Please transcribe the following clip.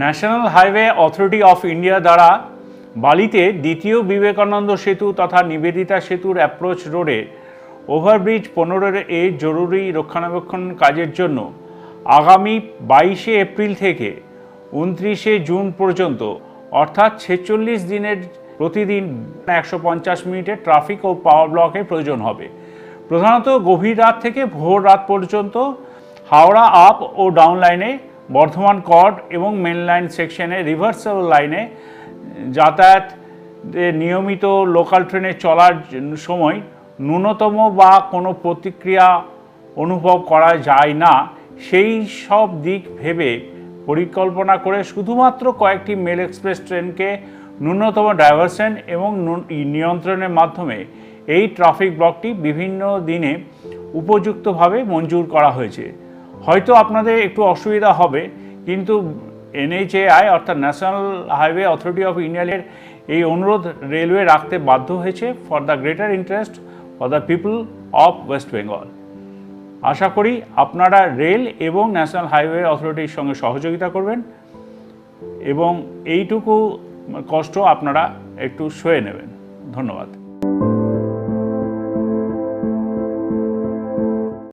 National highway authority of India দ্বারা বালিতে দ্বিতীয় বিবেকানন্দ সেতু তথা নিবেদিতা সেতুর অ্যাপ্রোচ রোডে ওভারব্রিজ পনেরোর এ জরুরি রক্ষণাবেক্ষণ কাজের জন্য আগামী বাইশে এপ্রিল থেকে উনত্রিশে জুন পর্যন্ত, অর্থাৎ ছেচল্লিশ দিনের প্রতিদিন একশো পঞ্চাশ মিনিটের ট্রাফিক ও পাওয়ার ব্লকের প্রয়োজন হবে। প্রধানত গভীর রাত থেকে ভোর রাত পর্যন্ত হাওড়া আপ ও ডাউন লাইনে বর্ধমান কর্ড এবং মেন লাইন সেকশনে রিভার্সেবল লাইনে যাতায়াত নিয়মিত লোকাল ট্রেনে চলার সময় ন্যূনতম বা কোনো প্রতিক্রিয়া অনুভব করা যায় না। সেই সব দিক ভেবে পরিকল্পনা করে শুধুমাত্র কয়েকটি মেল এক্সপ্রেস ট্রেনকে ন্যূনতম ডাইভারশন এবং নিয়ন্ত্রণের মাধ্যমে এই ট্রাফিক ব্লকটি বিভিন্ন দিনে উপযুক্তভাবে মঞ্জুর করা হয়েছে। হয়তো আপনাদের একটু অসুবিধা হবে, কিন্তু এনএইচএআই অর্থাৎ ন্যাশনাল হাইওয়ে অথরিটি অফ ইন্ডিয়ার এই অনুরোধ রেলওয়ে রাখতে বাধ্য হয়েছে for the greater interest for the people of West Bengal. আশা করি আপনারা রেল এবং ন্যাশনাল হাইওয়ে অথরিটির সঙ্গে সহযোগিতা করবেন এবং এইটুকু কষ্ট আপনারা একটু সয়ে নেবেন। ধন্যবাদ।